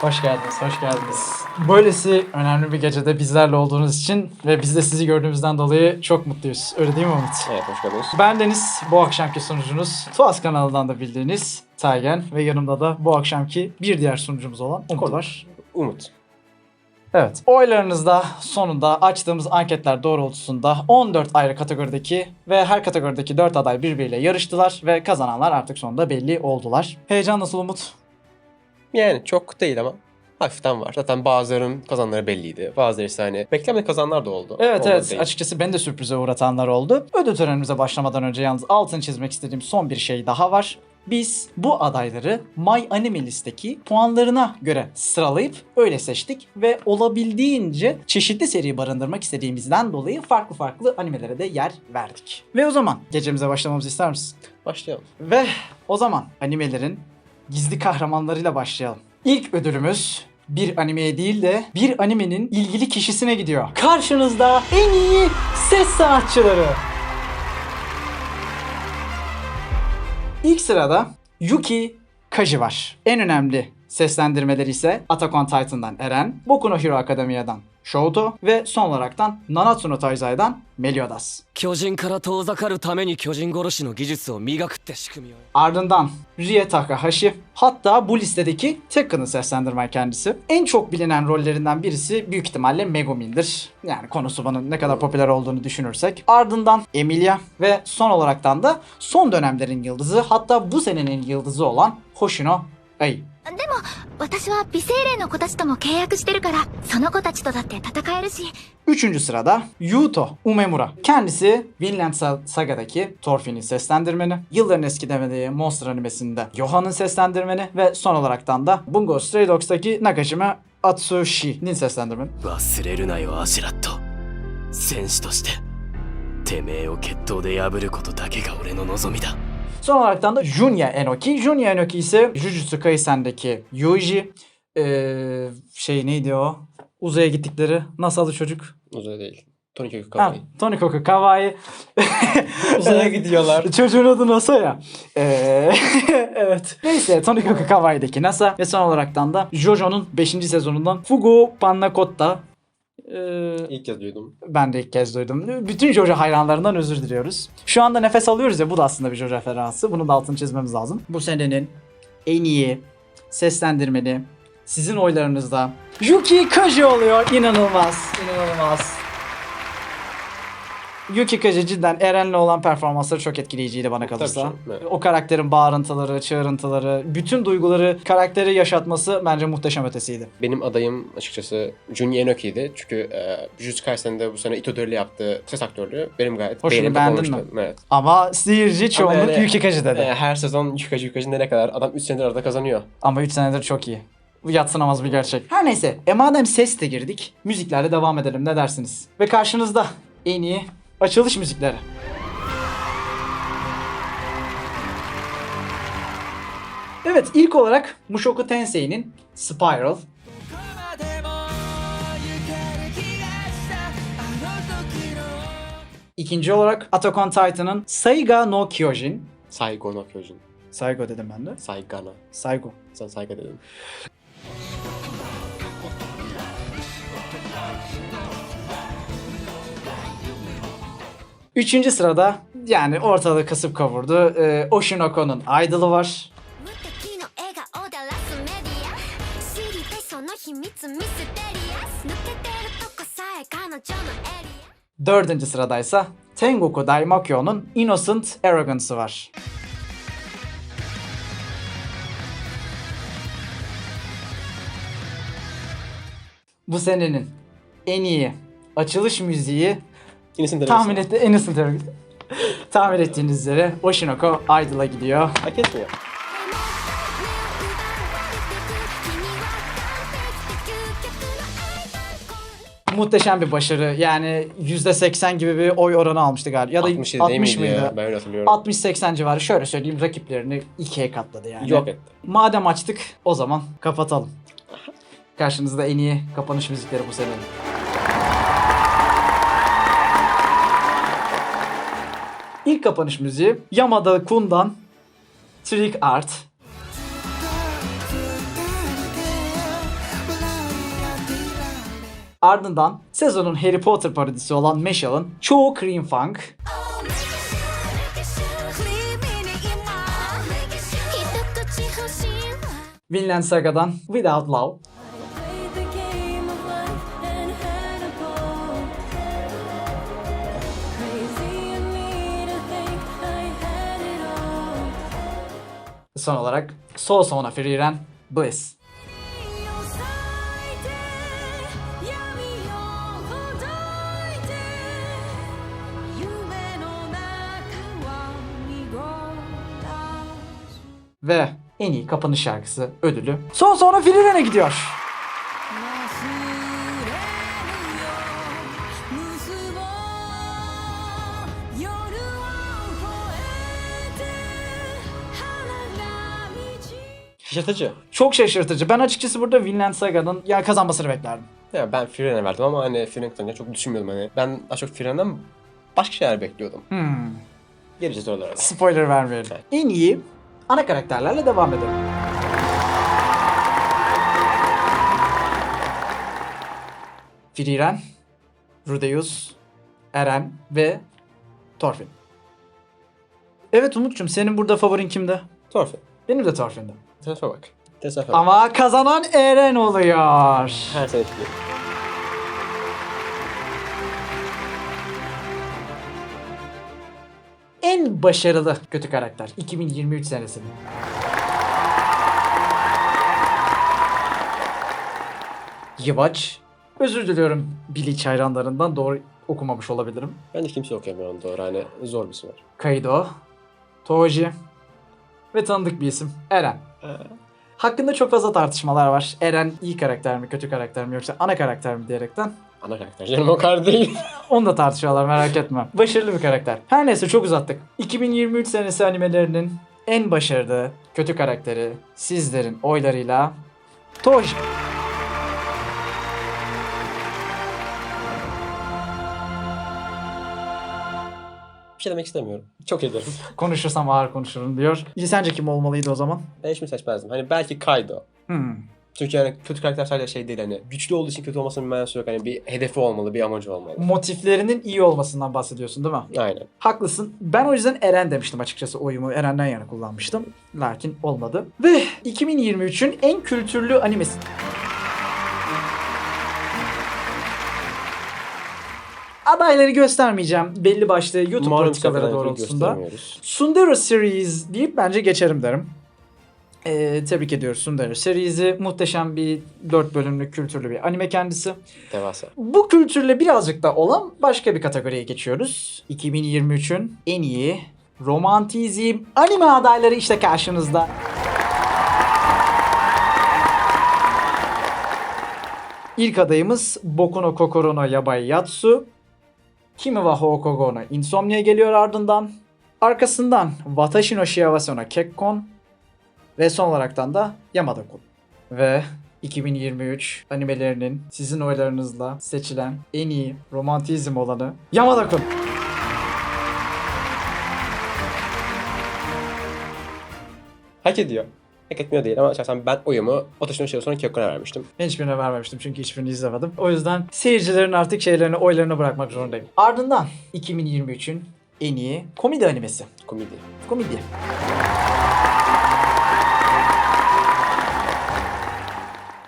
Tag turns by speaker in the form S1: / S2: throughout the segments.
S1: Hoş geldiniz, hoş geldiniz. Böylesi önemli bir gecede bizlerle olduğunuz için ve biz de sizi gördüğümüzden dolayı çok mutluyuz. Öyle değil mi Umut?
S2: Evet hoş geldiniz.
S1: Ben Deniz, bu akşamki sunucunuz. Tuas kanalından da bildiğiniz Taygen ve yanımda da bu akşamki bir diğer sunucumuz olan Umut var.
S2: Umut.
S1: Evet. Oylarınızda sonunda açtığımız anketler doğrultusunda 14 ayrı kategorideki ve her kategorideki 4 aday birbiriyle yarıştılar ve kazananlar artık sonunda belli oldular. Heyecan nasıl Umut?
S2: Yani çok değil ama hafiften var. Zaten bazılarının kazanları belliydi. Bazıları ise hani beklenmedik kazanlar da oldu.
S1: Evet
S2: Olmadı
S1: evet
S2: değil.
S1: açıkçası beni de sürprize uğratanlar oldu. Ödül törenimize başlamadan önce yalnız altını çizmek istediğim son bir şey daha var. Biz bu adayları My Anime listeki puanlarına göre sıralayıp öyle seçtik ve olabildiğince çeşitli seri barındırmak istediğimizden dolayı farklı farklı animelere de yer verdik. Ve o zaman gecemize başlamamızı ister misin?
S2: Başlayalım.
S1: Ve o zaman animelerin gizli kahramanlarıyla başlayalım. İlk ödülümüz bir animeye değil de bir animenin ilgili kişisine gidiyor. Karşınızda en iyi ses sanatçıları. İlk sırada Yuki Kaji var. En önemli seslendirmeleri ise Attack on Titan'dan Eren, Boku no Hero Academia'dan Shoto ve son olaraktan Nanatsu no Taizai'den Meliodas. Ardından Rie Takahashi hatta bu listedeki Tekken'ı seslendirmen kendisi. En çok bilinen rollerinden birisi büyük ihtimalle Megumin'dir. Yani konusu Konosuba'nın ne kadar popüler olduğunu düşünürsek. Ardından Emilia ve son olaraktan da son dönemlerin yıldızı hatta bu senenin yıldızı olan Hoshino Ai.
S3: でも私は美精霊の子たちとも契約してるからその子たちとだって戦えるし
S1: Üçüncü sırada Yuto Umemura. Kendisi Vinland Sa- Saga'daki Thorfinn'in seslendirmeni, yılların eski demediği Monster animesinde Johann'ın seslendirmeni ve son olaraktan da Bungo Stray Dogs'taki Nakajima Atsushi'nin seslendirmeni.
S4: 忘れるなよアシュラット戦士としててめえを決闘で破ることだけが俺の望みだ
S1: Son olaraktan da Junya Enoki. Junya Enoki ise Jujutsu Kaisen'deki Yuji. Ee, şey neydi o? Uzaya gittikleri nasıl adı çocuk?
S2: Uzay değil. Tony Kökü
S1: Ha. Tonikoku Kawaii.
S2: Uzaya gidiyorlar.
S1: Çocuğun adı NASA ya. Ee, evet. Neyse Tonikoku Kawaii'deki NASA ve son olaraktan da JoJo'nun 5. sezonundan Fugo Pannacotta. Ee,
S2: İlk kez duydum.
S1: ben de ilk kez duydum. Bütün JoJo hayranlarından özür diliyoruz. Şu anda nefes alıyoruz ya bu da aslında bir JoJo referansı. Bunun da altını çizmemiz lazım. Bu senenin en iyi seslendirmeni sizin oylarınızda Yuki Kaji oluyor. İnanılmaz. İnanılmaz. Yuki Kaji cidden Eren'le olan performansları çok etkileyiciydi bana kalırsa.
S2: canım, evet.
S1: O karakterin bağırıntıları, çığırıntıları, bütün duyguları karakteri yaşatması bence muhteşem ötesiydi.
S2: Benim adayım açıkçası Junior Enoki'ydi. Çünkü e, Jujutsu Kaisen'de bu sene Itadori'yle yaptığı ses aktörlüğü benim gayet
S1: Hoşunu
S2: beğenip
S1: beğendin
S2: olmuştu. Evet.
S1: Ama seyirci çoğunluk
S2: yani-
S1: Yuki Kaji dedi.
S2: E, her sezon yukacı yukacı ne kadar adam 3 senedir arada kazanıyor.
S1: Ama 3 senedir çok iyi. Bu yatsınamaz bir gerçek. Her neyse. E madem ses de girdik, müziklerle devam edelim ne dersiniz? Ve karşınızda en iyi açılış müzikleri. Evet ilk olarak Mushoku Tensei'nin Spiral. İkinci olarak Attack on Titan'ın Saiga no Kyojin.
S2: Saigo no Kyojin.
S1: Saigo dedim ben de.
S2: Saigana.
S1: Saigo.
S2: Sen Saiga dedin.
S1: Üçüncü sırada yani ortalığı kasıp kavurdu. Ee, Oshinoko'nun Idol'ı var. Dördüncü sıradaysa Tengoku Daimakyo'nun Innocent Arrogance'ı var. Bu senenin en iyi açılış müziği
S2: Innocent Terörgütü.
S1: Tahmin etti. en Innocent Terörgütü. Tahmin ettiğiniz üzere Oshinoko Idol'a gidiyor.
S2: Hak etmiyor.
S1: Muhteşem bir başarı. Yani %80 gibi bir oy oranı almıştı galiba. Ya da
S2: 67
S1: 60
S2: miydi
S1: mıydı?
S2: ya? Ben öyle hatırlıyorum.
S1: 60-80 civarı. Şöyle söyleyeyim rakiplerini ikiye katladı yani.
S2: Yok etti.
S1: Madem açtık o zaman kapatalım. Karşınızda en iyi kapanış müzikleri bu senenin. İlk kapanış müziği Yamada Kun'dan Trick Art. Ardından sezonun Harry Potter parodisi olan Meshal'ın çoğu Cream Funk. Vinland Saga'dan Without Love. Son olarak Soul Sona Freeren Bliss. Ve en iyi kapanış şarkısı ödülü Son Sona Freeren'e gidiyor.
S2: Şaşırtıcı.
S1: Çok şaşırtıcı. Ben açıkçası burada Vinland Saga'nın ya kazanmasını beklerdim.
S2: Ya ben Firen'e verdim ama hani Firen kazanacak çok düşünmüyordum hani. Ben daha çok Firen'den başka şeyler bekliyordum.
S1: Hmm.
S2: Geleceğiz oralara.
S1: Spoiler vermeyelim.
S2: Evet.
S1: En iyi ana karakterlerle devam edelim. Frieren, Rudeus, Eren ve Thorfinn. Evet Umut'cum senin burada favorin kimde?
S2: Torfin.
S1: Benim de Thorfinn'de.
S2: Tesadüfe bak. Tesadüfe bak.
S1: Ama kazanan Eren oluyor.
S2: Her sene çıkıyor.
S1: En başarılı kötü karakter 2023 senesinin. Yıvaç. Özür diliyorum Bleach hayranlarından doğru okumamış olabilirim.
S2: Bence kimse okuyamıyor onu doğru. Hani zor bir isim var.
S1: Kaido, Toji ve tanıdık bir isim Eren. Hakkında çok fazla tartışmalar var. Eren iyi karakter mi, kötü karakter mi yoksa ana karakter mi diyerekten.
S2: Ana karakter canım o kadar değil.
S1: Onu da tartışıyorlar merak etme. Başarılı bir karakter. Her neyse çok uzattık. 2023 senesi animelerinin en başarılı kötü karakteri sizlerin oylarıyla Toji.
S2: Bir şey demek istemiyorum. Çok ederim.
S1: Konuşursam ağır konuşurum diyor. Sence kim olmalıydı o zaman?
S2: Ben hiçbir seçmezdim. Hani belki Kaido.
S1: Hmm.
S2: Çünkü yani kötü karakter sadece şey değil hani güçlü olduğu için kötü olmasının bir manası yok. Hani bir hedefi olmalı, bir amacı olmalı.
S1: Motiflerinin iyi olmasından bahsediyorsun değil mi?
S2: Aynen.
S1: Haklısın. Ben o yüzden Eren demiştim açıkçası. Oyumu Eren'den yana kullanmıştım. Lakin olmadı. Ve 2023'ün en kültürlü animesi. Adayları göstermeyeceğim. Belli başlı YouTube
S2: Umarım
S1: politikaları doğrultusunda. Sundara Series deyip bence geçerim derim. Ee, tebrik ediyoruz Sundara Series'i. Muhteşem bir 4 bölümlük kültürlü bir anime kendisi.
S2: Devasa.
S1: Bu kültürle birazcık da olan başka bir kategoriye geçiyoruz. 2023'ün en iyi romantizm anime adayları işte karşınızda. İlk adayımız Boku no Kokoro no Yabai Yatsu. Kimi wa Houkogo no Insomnia geliyor ardından. Arkasından Watashi no Shiawase no Kekkon. Ve son olaraktan da Yamada-kun. Ve 2023 animelerinin sizin oylarınızla seçilen en iyi romantizm olanı Yamada-kun.
S2: Hak ediyor. Hak etmiyor değil ama şahsen ben oyumu Otoşino şey sonra Kyokon'a vermiştim.
S1: Ben hiçbirine vermemiştim çünkü hiçbirini izlemedim. O yüzden seyircilerin artık şeylerini, oylarını bırakmak zorundayım. Ardından 2023'ün en iyi komedi animesi.
S2: Komedi.
S1: Komedi.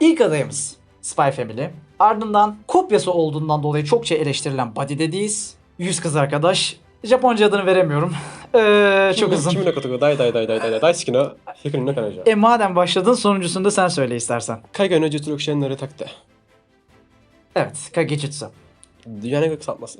S1: İlk adayımız Spy Family. Ardından kopyası olduğundan dolayı çokça eleştirilen Body Daddies. Yüz kız arkadaş. Japonca adını veremiyorum. Ee, çok uzun.
S2: Kimi no kotogo dai dai dai dai dai dai suki no hikari no kanojo.
S1: E madem başladın sonuncusunu da sen söyle istersen.
S2: Kaiga no jutsu rokushen no takte.
S1: Evet, Kagejutsu.
S2: Dünyanın en büyük kısaltması.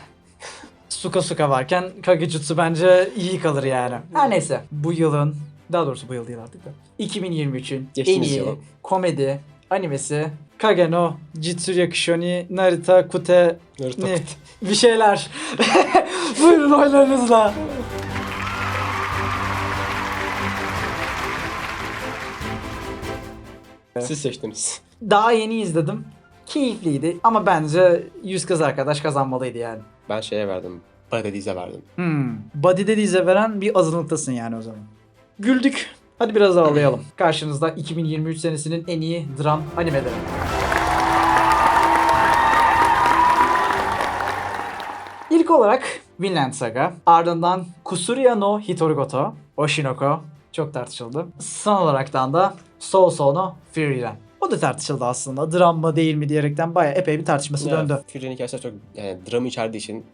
S1: Suka Suka varken Kagejutsu bence iyi kalır yani. Her neyse bu yılın daha doğrusu bu yıl değil artık da 2023'ün en
S2: Geçtiğimiz
S1: iyi
S2: yılın.
S1: komedi animesi Kage no Jitsuyakusho ni Narita Kute
S2: Naruto.
S1: ni bir şeyler. Buyurun oylarınızla.
S2: Siz seçtiniz.
S1: Daha yeni izledim. Keyifliydi ama bence yüz kız arkadaş kazanmalıydı yani.
S2: Ben şeye verdim. Bada Diz'e verdim.
S1: Hmm. Body'de dize veren bir azınlıktasın yani o zaman. Güldük. Hadi biraz ağlayalım. Karşınızda 2023 senesinin en iyi dram animeleri. Olarak Vinland Saga, ardından Kusuria no Hitorigoto, Oshinoko çok tartışıldı. Son olaraktan da Soul Soul no Frieren. O da tartışıldı aslında. Dram mı değil mi diyerekten bayağı epey bir tartışması döndü.
S2: Fury'nin hikayesi çok yani dramı içerdiği için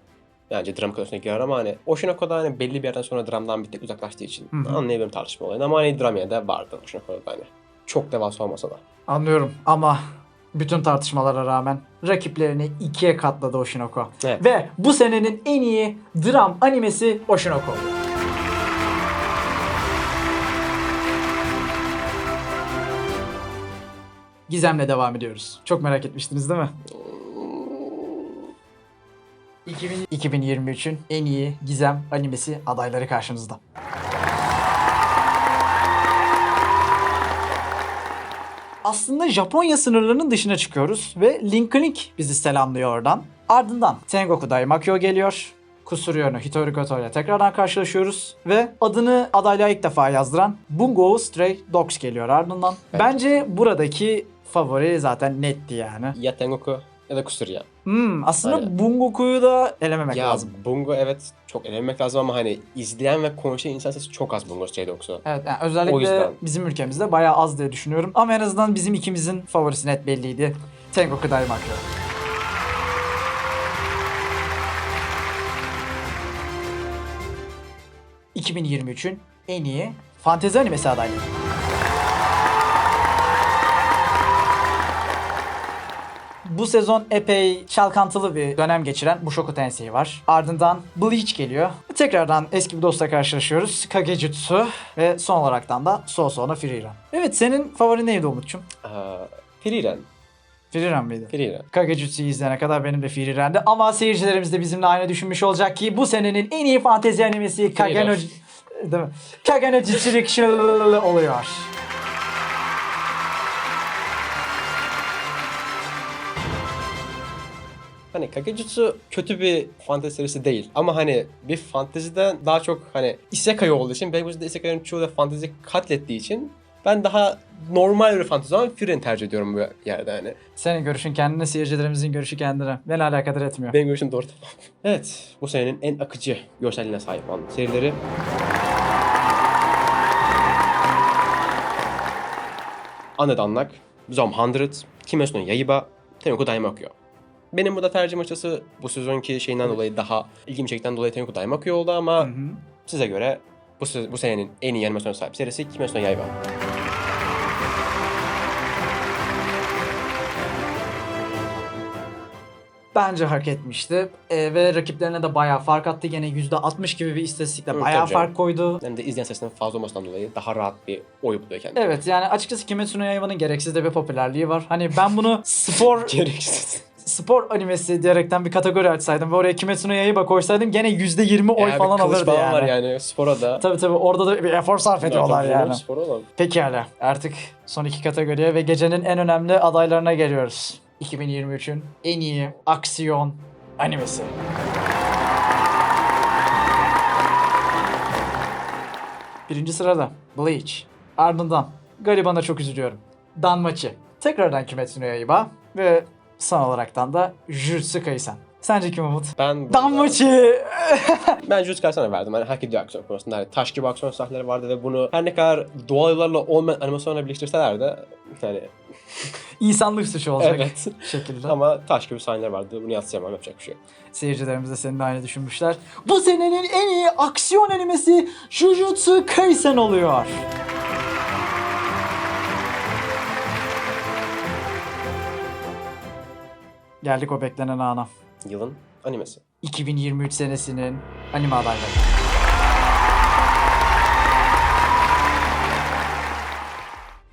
S2: bence dram kadosuna girer ama hani Oshinoko'da hani belli bir yerden sonra dramdan bir tek uzaklaştığı için
S1: Hı hı.
S2: anlayabilirim tartışma olayını ama hani dram yine de vardı Oshinoko'da hani. Çok devasa olmasa da.
S1: Anlıyorum ama bütün tartışmalara rağmen rakiplerini ikiye katladı Oshinoko.
S2: Evet.
S1: Ve bu senenin en iyi dram animesi Oshinoko. Gizem'le devam ediyoruz. Çok merak etmiştiniz değil mi? 2000 2023'ün en iyi Gizem animesi adayları karşınızda. Aslında Japonya sınırlarının dışına çıkıyoruz ve Link bizi selamlıyor oradan. Ardından Tengoku Daimakyo geliyor. Kusurio no Hitorikoto ile tekrardan karşılaşıyoruz ve adını adaylığa ilk defa yazdıran Bungo Stray Dogs geliyor ardından. Bence buradaki favori zaten netti yani.
S2: Ya Tengoku ya da Kusuria.
S1: Hmm, aslında
S2: Aynen.
S1: Bungoku'yu da elememek
S2: ya
S1: lazım.
S2: Bungo evet çok elemek lazım ama hani izleyen ve konuşan insan sayısı çok az Bungo Stray Dogs'u.
S1: Evet yani özellikle bizim ülkemizde bayağı az diye düşünüyorum. Ama en azından bizim ikimizin favorisi net belliydi. Tengoku Daimakyo. ...2023'ün en iyi fantezi animesi adaylığı. Bu sezon epey çalkantılı bir dönem geçiren Mushoku Tensei var. Ardından Bleach geliyor. Tekrardan eski bir dostla karşılaşıyoruz. Kagejutsu ve son olaraktan da Sousou no Frieren. Evet senin favorin neydi Umut'cum?
S2: Ee, Frieren.
S1: Frieren miydi?
S2: Frieren.
S1: Kagejutsu'yu izleyene kadar benim de Frieren'di. Ama seyircilerimiz de bizimle aynı düşünmüş olacak ki bu senenin en iyi fantezi animesi Kageno... Değil mi? Kageno oluyor.
S2: Hani Kakejutsu kötü bir fantezi serisi değil. Ama hani bir fanteziden daha çok hani isekai olduğu için benim gözümde isekai'nin çoğu da fantezi katlettiği için ben daha normal bir fantezi ama Frieren tercih ediyorum bu yerde hani.
S1: Senin görüşün kendine, seyircilerimizin görüşü kendine. Beni alakadar etmiyor.
S2: Benim görüşüm doğru tamam. Evet, bu senenin en akıcı görselliğine sahip olan serileri. Anne Danlak, Zom 100, Kimetsu no Yaiba, Tengoku Daimakyo. Benim burada tercihim açısı bu sezonki şeyinden dolayı daha ilgimi çekten dolayı Tengoku Daimakyo oldu ama
S1: Hı hı.
S2: size göre bu, bu senenin en iyi animasyona sahip serisi Kimetsu no Yaiba.
S1: Bence hak etmişti. Ee, ve rakiplerine de bayağı fark attı. Gene %60 gibi bir istatistikle
S2: Hı,
S1: bayağı fark koydu.
S2: Hem de izleyen sayısının fazla olmasından dolayı daha rahat bir oy buluyor kendine.
S1: Evet yani açıkçası Kimetsu no Yaiba'nın gereksiz de bir popülerliği var. Hani ben bunu spor
S2: Gereksiz.
S1: Spor animesi diyerekten bir kategori açsaydım ve oraya Kimetsu no Yaiba koysaydım gene %20 oy
S2: Eğer bir
S1: falan alırdı yani.
S2: var yani spora da.
S1: Tabii tabii orada da bir efor sarf ediyorlar
S2: Tabii,
S1: yani.
S2: Spora olan.
S1: Pekala artık son iki kategoriye ve gecenin en önemli adaylarına geliyoruz. 2023'ün en iyi aksiyon animesi. Birinci sırada Bleach. Ardından garibana çok üzülüyorum. Danmachi. Tekrardan Kimetsu no Yaiba ve son olaraktan da Jujutsu Kaisen. Sence kim Umut?
S2: Ben
S1: Danmachi!
S2: Ben Jujutsu Kaisen'e verdim. Hani hak ediyor aksiyon konusunda. Hani taş gibi aksiyon sahneleri vardı ve bunu her ne kadar doğal yollarla olmayan animasyonla birleştirseler de hani
S1: İnsanlık suçu olacak
S2: evet.
S1: şekilde.
S2: Ama taş gibi sahneler vardı. Bunu yatsıyamam. Yapacak bir şey yok.
S1: Seyircilerimiz de senin de aynı düşünmüşler. Bu senenin en iyi aksiyon animesi Jujutsu Kaisen oluyor. Geldik o beklenen ana.
S2: Yılın animesi.
S1: 2023 senesinin anime adayları.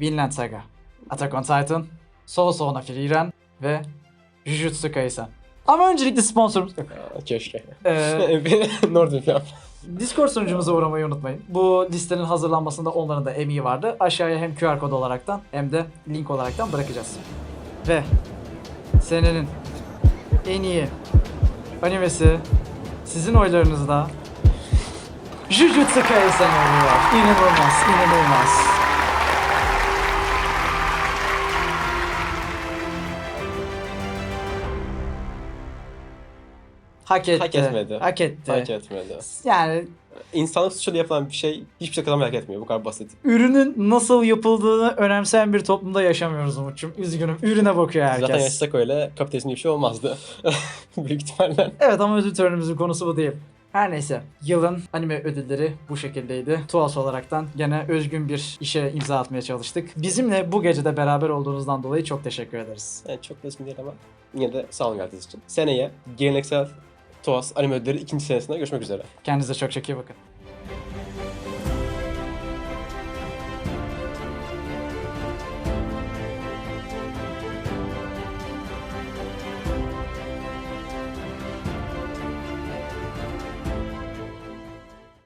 S1: Vinland Saga, Attack on Titan, Sousou no Frieren ve Jujutsu Kaisen. Ama öncelikle sponsorumuz...
S2: Aa, keşke.
S1: Ee,
S2: Northern.
S1: Discord sunucumuza uğramayı unutmayın. Bu listenin hazırlanmasında onların da emeği vardı. Aşağıya hem QR kod olaraktan hem de link olaraktan bırakacağız. Ve senenin en iyi animesi sizin oylarınızda Jujutsu Kaisen oluyor. İnanılmaz, inanılmaz. Hak etti.
S2: Hak etmedi.
S1: Hak etti.
S2: Hak etmedi.
S1: Yani
S2: İnsanlık suçuyla yapılan bir şey hiçbir şey kazanmayı hak etmiyor. Bu kadar basit.
S1: ürünün nasıl yapıldığını önemseyen bir toplumda yaşamıyoruz Umut'cum. Üzgünüm. Ürüne bakıyor herkes.
S2: Zaten yaşasak öyle kapitalizm bir şey olmazdı. Büyük ihtimalle.
S1: Evet ama ödül törenimizin konusu bu değil. Her neyse yılın anime ödülleri bu şekildeydi. Tuas olaraktan gene özgün bir işe imza atmaya çalıştık. Bizimle bu gecede beraber olduğunuzdan dolayı çok teşekkür ederiz.
S2: Yani çok da değil ama yine de sağ olun geldiğiniz için. Seneye geleneksel Tuas anime ödülleri ikinci senesinde görüşmek üzere.
S1: Kendinize çok çok iyi bakın.